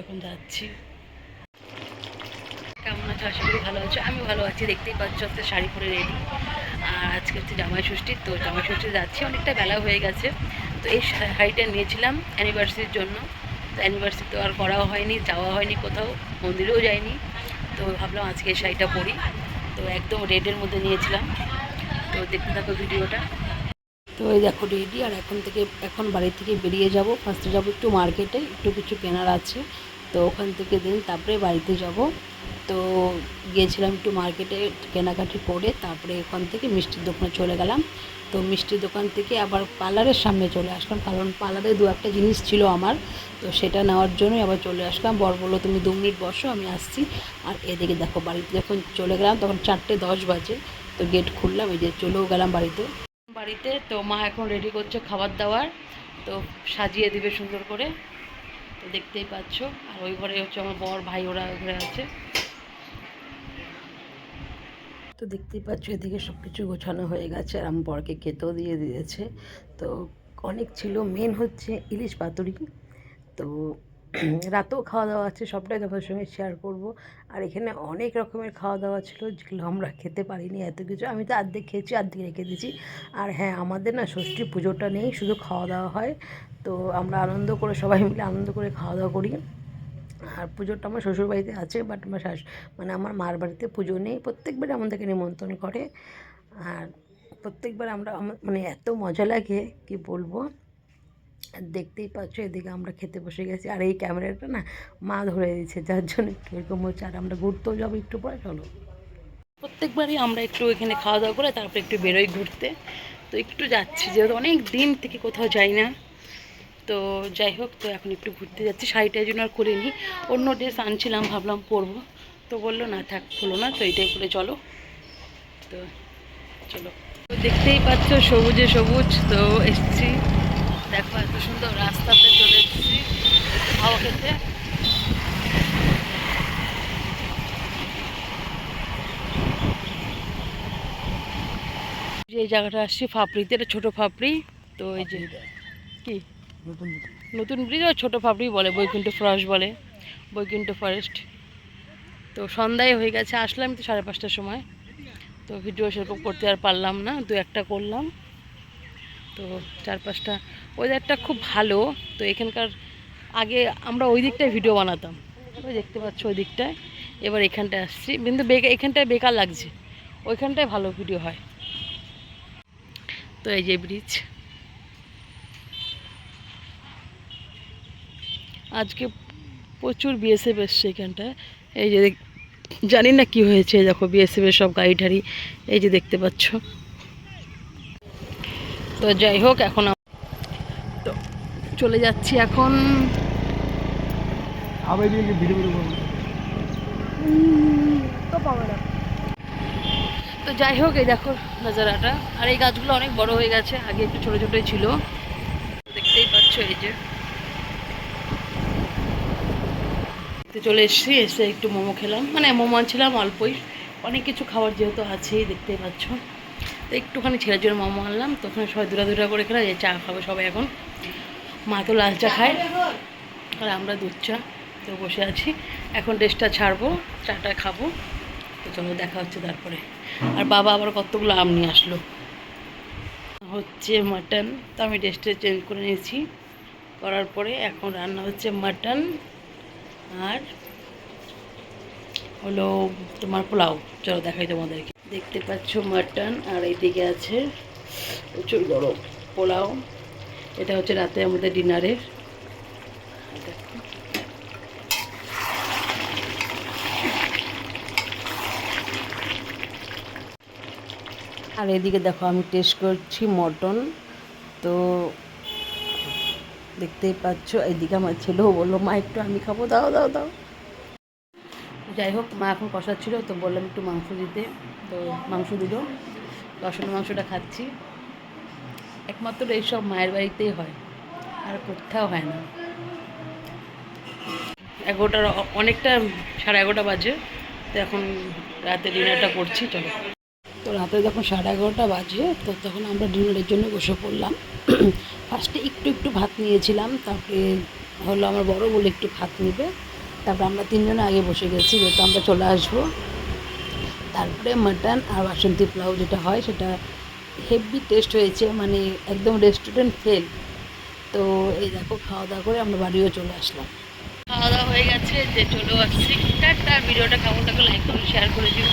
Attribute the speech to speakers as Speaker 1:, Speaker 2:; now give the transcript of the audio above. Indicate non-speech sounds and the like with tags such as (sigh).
Speaker 1: এখন যাচ্ছি। কেমন আছো? আশা করি ভালো আছো। আমি ভালো আছি দেখতেই পাচ্ছ একটা শাড়ি পরে রেডি আর আজকে হচ্ছে জামাই ষষ্ঠী তো জামাই ষষ্ঠী যাচ্ছি। অনেকটা বেলা হয়ে গেছে। তো এই শাড়িটা নিয়েছিলাম অ্যানিভার্সারির জন্য। তো অ্যানিভার্সারি তো আর করাও হয়নি যাওয়া হয়নি কোথাও মন্দিরেও যাইনি। তো ভাবলাম আজকে এই শাড়িটা পরি। তো একদম রেডের মধ্যে নিয়েছিলাম। তো দেখতে থাকো ভিডিওটা। তো এই দেখো রেডি আর এখন থেকে, এখন বাড়ি থেকে বেরিয়ে যাব। ফার্স্টে যাব একটু মার্কেটে একটু কিছু কেনার আছে। তো ওখান থেকে দিন তারপরে বাড়িতে যাব। তো গিয়েছিলাম একটু মার্কেটে কেনাকাটি করে, তারপরে ওখান থেকে মিষ্টির দোকানে চলে গেলাম। তো মিষ্টির দোকান থেকে আবার পার্লারের সামনে চলে আসলাম, কারণ পার্লারে দু একটা জিনিস ছিল আমার। তো সেটা নেওয়ার জন্যই আবার চলে আসলাম। বর বলল, তুমি দু মিনিট বসো, আমি আসছি। আর এদিকে দেখো বাড়িতে যখন চলে গেলাম, তখন চারটে দশ বাজে। তো গেট খুললাম, এই যে চলেও গেলাম বাড়িতে। বাড়িতে, তো মা এখন রেডি করছে খাবার দাবার, তো সাজিয়ে দিবে সুন্দর করে। তো দেখতেই পাচ্ছ, আর ওই ঘরে হচ্ছে আমার বর, ভাই ওরা ঘরে আছে। তো দেখতেই পাচ্ছ, এদিকে সব কিছু গোছানো হয়ে গেছে, আর বরকে খেতেও দিয়ে দিয়েছে। তো অনেক ছিল মেন হচ্ছে ইলিশ পাতুরি। তো রাতেও খাওয়া দাওয়া আছে, সবটাই তোমার সঙ্গে শেয়ার করব। আর এখানে অনেক রকমের খাওয়া দাওয়া ছিল যেগুলো আমরা খেতে পারিনি, এত কিছু আমি তো অর্ধেক খেয়েছি অর্ধেক রেখে দিয়েছি। আর হ্যাঁ আমাদের না ষষ্ঠী পুজোটা নেই, শুধু খাওয়া দাওয়া হয়। তো আমরা আনন্দ করে, সবাই মিলে আনন্দ করে খাওয়া দাওয়া করি। আর পুজোটা আমার শ্বশুরবাড়িতে আছে বাট আমার শাশ মানে আমার মার বাড়িতে পুজো নেই। প্রত্যেকবার আমাদেরকে নিমন্ত্রণ করে। আর প্রত্যেকবার আমরা আমা- মানে এত মজা লাগে, কি বলব? দেখতেই পাচ্ছ, এদিকে আমরা খেতে বসে গেছি। আর এই ক্যামেরাটা না মা ধরে দিচ্ছে যার জন্য একটু এরকম হচ্ছে। আর আমরা ঘুরতেও যাব একটু পরে, চলো। প্রত্যেকবারই আমরা একটু এখানে খাওয়া দাওয়া করে তারপরে একটু বেরোই ঘুরতে। তো একটু যাচ্ছি, যেহেতু অনেক দিন থেকে কোথাও যাই না। তো যাই হোক, তো এখন একটু ঘুরতে যাচ্ছি। শাড়িটার জন্য আর করিনি অন্য ড্রেস আনছিলাম, ভাবলাম পরবো। তো বলল, না, থাক হলো না। তো এইটাই করে চলো। তো চলো। দেখতেই পাচ্ছ, সবুজে সবুজ, তো এসছি। দেখো এত সুন্দর রাস্তাতে চলে এসেছি। হাওয়া খেতে। যে এই জায়গাটা আসছি ফাপড়িতে এটা ছোটো ফাপড়ি। তো এই যে কি?
Speaker 2: নতুন
Speaker 1: নতুন ব্রিজ আর ছোটো ফাপড়ি বলে বৈকুণ্ঠ ফরেস্ট বলে বৈকুণ্ঠ ফরেস্ট। তো সন্ধ্যায় হয়ে গেছে আসলাম তো সাড়ে পাঁচটার সময়। তো ভিডিও সেরকম করতে আর পারলাম না দু একটা করলাম। তো চার পাঁচটা ওয়েদারটা খুব ভালো। তো এখানকার আগে আমরা ওই দিকটায় ভিডিও বানাতাম। ওই দেখতে পাচ্ছ ওই দিকটায়। এবার এখানটায় আসছি। কিন্তু বেকার এখানটায় বেকার লাগছে। ওইখানটায় ভালো ভিডিও হয়। তো এই যে ব্রিজ আজকে প্রচুর বিএসএফ এসছে এখানটায়। এই যে জানি না কি হয়েছে। দেখো বিএসএফ এর সব গাড়ি ঠাড়ি এই যে দেখতে পাচ্ছ। তো যাই হোক, এখন তো চলে যাচ্ছি এখন।
Speaker 3: তো
Speaker 1: যাই হোক, এই দেখো নাজারাটা। আর এই গাছগুলো অনেক বড় হয়ে গেছে, আগে একটু ছোটো ছোটোই ছিল। দেখতেই পাচ্ছ এই যে। চলে এসেছি, এসে একটু মোমো খেলাম। মানে মোমো আনছিলাম অল্পই। অনেক কিছু খাবার যেহেতু আছেই, দেখতেই পাচ্ছ। তো একটুখানি ছেলের জন্য মোমো আনলাম তো ওখানে সবাই দূরা দূরা করে খেলাম যে চা খাবে সবাই এখন। মা তো লাল চা খায়, আর আমরা দুধ চা, তো বসে আছি। এখন ড্রেসটা ছাড়বো, চাটা খাব, তো চলো দেখা হচ্ছে তারপরে। আর বাবা আবার কতগুলো আম নিয়ে আসলো। হচ্ছে মাটন, তো আমি ড্রেসটা চেঞ্জ করে নিয়েছি। করার পরে এখন রান্না হচ্ছে মাটন আর হলো তোমার পোলাও। চলো দেখাই তোমাদেরকে। দেখতে পাচ্ছ মাটন, আর এইদিকে আছে প্রচুর গরম পোলাও। এটা হচ্ছে রাতে আমাদের ডিনারের। আর এদিকে দেখো, আমি টেস্ট করছি মটন। তো দেখতেই পাচ্ছ, এইদিকে আমার ছেলেও বলল, মা, একটু আমি খাব, দাও দাও দাও। যাই হোক, মা এখন কষাচ্ছিল, তো বললাম একটু মাংস দিতে। তো মাংস দিল, কষানো মাংসটা খাচ্ছি। একমাত্র এইসব মায়ের বাড়িতেই হয়, আর কোথাও হয় না। এগারোটার অনেকটা, সাড়ে এগারোটা বাজে, তো এখন রাতে ডিনারটা করছি, চলো। তো রাতে যখন সাড়ে এগারোটা বাজে, তো তখন আমরা ডিনারের জন্য বসে পড়লাম। (clears throat) ফার্স্টে একটু একটু ভাত নিয়েছিলাম, তারপরে হলো আমার বড় বলে একটু ভাত নেবে। তারপরে আমরা তিনজন আগে বসে গেছি, যেহেতু আমরা চলে আসব। তারপরে মাটন আর বাসন্তী পোলাও যেটা হয়, সেটা হেভি টেস্ট হয়েছে মানে একদম রেস্টুরেন্ট ফেল তো এই দেখো খাওয়া দাওয়া করে আমরা বাড়িও চলে আসলাম। খাওয়া দাওয়া হয়ে গেছে, যে চলেও আসছি। টাটা ভিডিওটা কেমন লাইক করুন শেয়ার করে দিন